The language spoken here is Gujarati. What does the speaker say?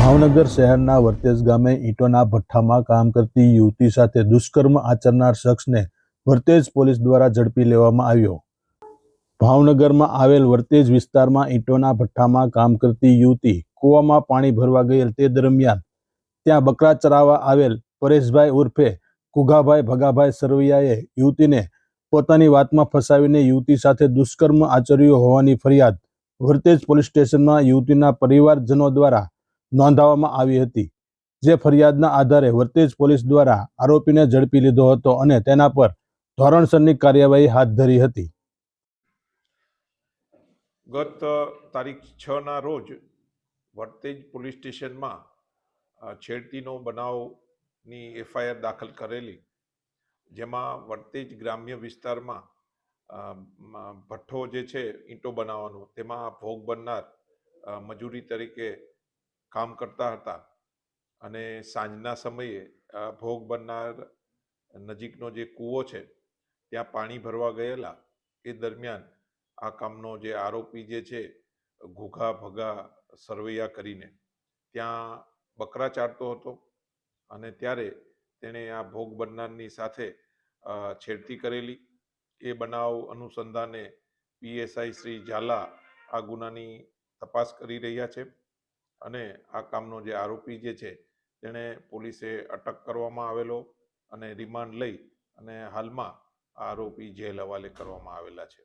ભાવનગર શહેરના વર્તેજ ગામે ઈંટોના ભઠ્ઠામાં કામ કરતી યુવતી સાથે દુષ્કર્મ આચરનાર શખ્સને વર્તેજ પોલીસ દ્વારા ઝડપી લેવામાં આવ્યો. ભાવનગરમાં આવેલ વર્તેજ વિસ્તારમાં ઈંટોના ભઠ્ઠામાં કામ કરતી યુવતી કૂવામાં પાણી ભરવા ગયેલ તે દરમિયાન ત્યાં બકરા ચરાવવા આવેલ પરેશભાઈ ઉર્ફે કુઘાભાઈ ભગાભાઈ સરવૈયાએ યુવતીને પોતાની વાતમાં ફસાવીને યુવતી સાથે દુષ્કર્મ આચર્યું હોવાની ફરિયાદ વર્તેજ પોલીસ સ્ટેશનમાં યુવતીના પરિવારજનો દ્વારા નોંધાવવામાં આવી હતી. જે ફરિયાદના આધારે વર્તેજ પોલીસ દ્વારા આરોપીને ઝડપી લીધો હતો અને તેના પર ધોરણસરની કાર્યવાહી હાથ ધરી હતી. ગત તારીખ છ ના રોજ વર્તેજ પોલીસ સ્ટેશનમાં છેડતીનો છેડતીનો બનાવની એફઆઈઆર દાખલ કરેલી. જેમાં વર્તેજ ગ્રામ્ય વિસ્તારમાં ભઠ્ઠો જે છે, ઈંટો બનાવવાનો, તેમાં ભોગ બનનાર મજૂરી તરીકે કામ કરતા હતા. અને સાંજના સમયે ભોગ બનનાર નજીકનો જે કૂવો છે, ત્યાં પાણી ભરવા ગયેલા. એ દરમિયાન આ કામનો જે આરોપી જે છે, ઘૂઘા ભગા સરવૈયા કરીને, ત્યાં બકરા ચારતો હતો. અને ત્યારે તેણે આ ભોગ બનનારની સાથે છેડતી કરેલી. એ બનાવ અનુસંધાને પીએસઆઈ શ્રી ઝાલા આ ગુનાની તપાસ કરી રહ્યા છે અને આ કામનો જે આરોપી જે છે તેણે પોલીસે અટક કરવામાં આવેલો અને રિમાન્ડ લઈ અને હાલમાં આરોપી જેલ હવાલે કરવામાં આવેલા છે.